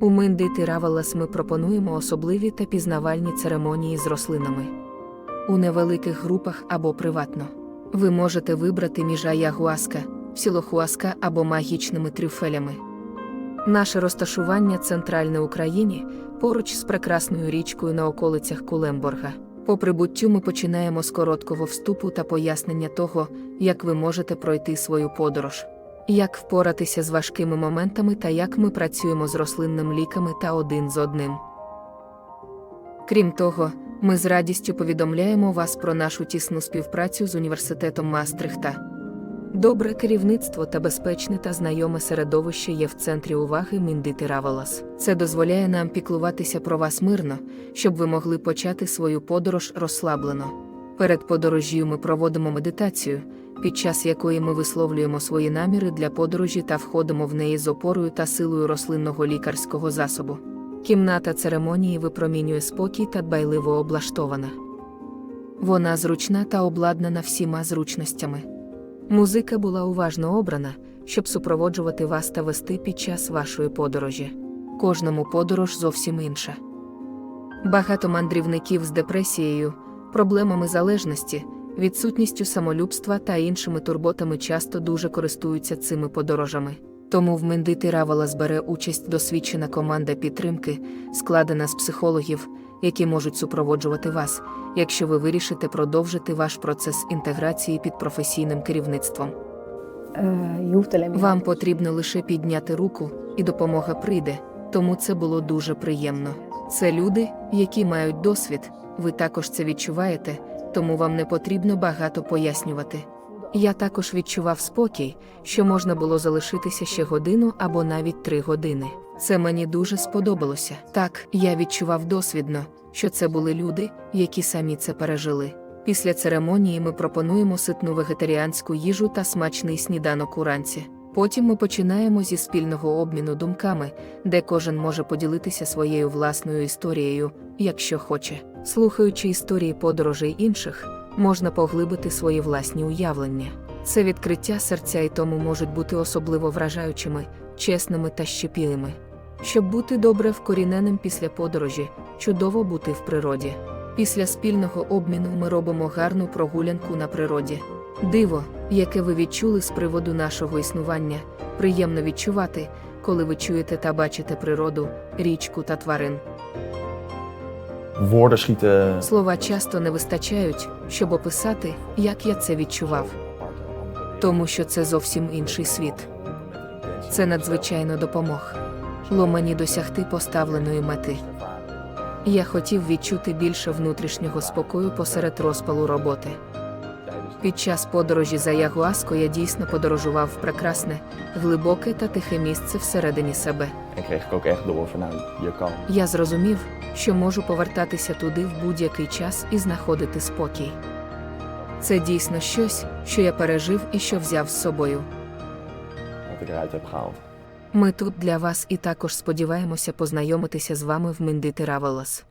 У Минди Тиравелас ми пропонуємо особливі та пізнавальні церемонії з рослинами. У невеликих групах або приватно. Ви можете вибрати між аягуаска, псілохуаска або магічними трюфелями. Наше розташування центральне Україні поруч з прекрасною річкою на околицях Кулемборга. По прибуттю ми починаємо з короткого вступу та пояснення того, як ви можете пройти свою подорож, як впоратися з важкими моментами та як ми працюємо з рослинними ліками та один з одним. Крім того, ми з радістю повідомляємо вас про нашу тісну співпрацю з університетом Мастрихта. Добре керівництво та безпечне та знайоме середовище є в центрі уваги Міндити Равелас. Це дозволяє нам піклуватися про вас мирно, щоб ви могли почати свою подорож розслаблено. Перед подорожжю ми проводимо медитацію, під час якої ми висловлюємо свої наміри для подорожі та входимо в неї з опорою та силою рослинного лікарського засобу. Кімната церемонії випромінює спокій та дбайливо облаштована. Вона зручна та обладнана всіма зручностями. Музика була уважно обрана, щоб супроводжувати вас та вести під час вашої подорожі. Кожному подорож зовсім інша. Багато мандрівників з депресією, проблемами залежності, відсутністю самолюбства та іншими турботами часто дуже користуються цими подорожами. Тому в Мендити Равелас бере участь досвідчена команда підтримки, складена з психологів, які можуть супроводжувати вас, якщо ви вирішите продовжити ваш процес інтеграції під професійним керівництвом. Вам потрібно лише підняти руку, і допомога прийде, тому це було дуже приємно. Це люди, які мають досвід, ви також це відчуваєте, тому вам не потрібно багато пояснювати. Я також відчував спокій, що можна було залишитися ще годину або навіть три години. Це мені дуже сподобалося. Так, я відчував досвідно, що це були люди, які самі це пережили. Після церемонії ми пропонуємо ситну вегетаріанську їжу та смачний сніданок уранці. Потім ми починаємо зі спільного обміну думками, де кожен може поділитися своєю власною історією, якщо хоче. Слухаючи історії подорожей інших, можна поглибити свої власні уявлення. Це відкриття серця і тому можуть бути особливо вражаючими, чесними та щепілими. Щоб бути добре вкоріненим після подорожі, чудово бути в природі. Після спільного обміну ми робимо гарну прогулянку на природі. Диво, яке ви відчули з приводу нашого існування, приємно відчувати, коли ви чуєте та бачите природу, річку та тварин. Woorden Слова часто не вистачають, щоб описати, як я це відчував, тому що це зовсім інший світ. Це надзвичайно допомог. мені досягти поставленої мети. Я хотів відчути більше внутрішнього спокою посеред розпалу роботи. Під час подорожі за Ягуаско я дійсно подорожував в прекрасне, глибоке та тихе місце всередині себе. Я зрозумів, що можу повертатися туди в будь-який час і знаходити спокій. Це дійсно щось, що я пережив і що взяв з собою. Ми тут для вас і також сподіваємося познайомитися з вами в Мендити Равелас.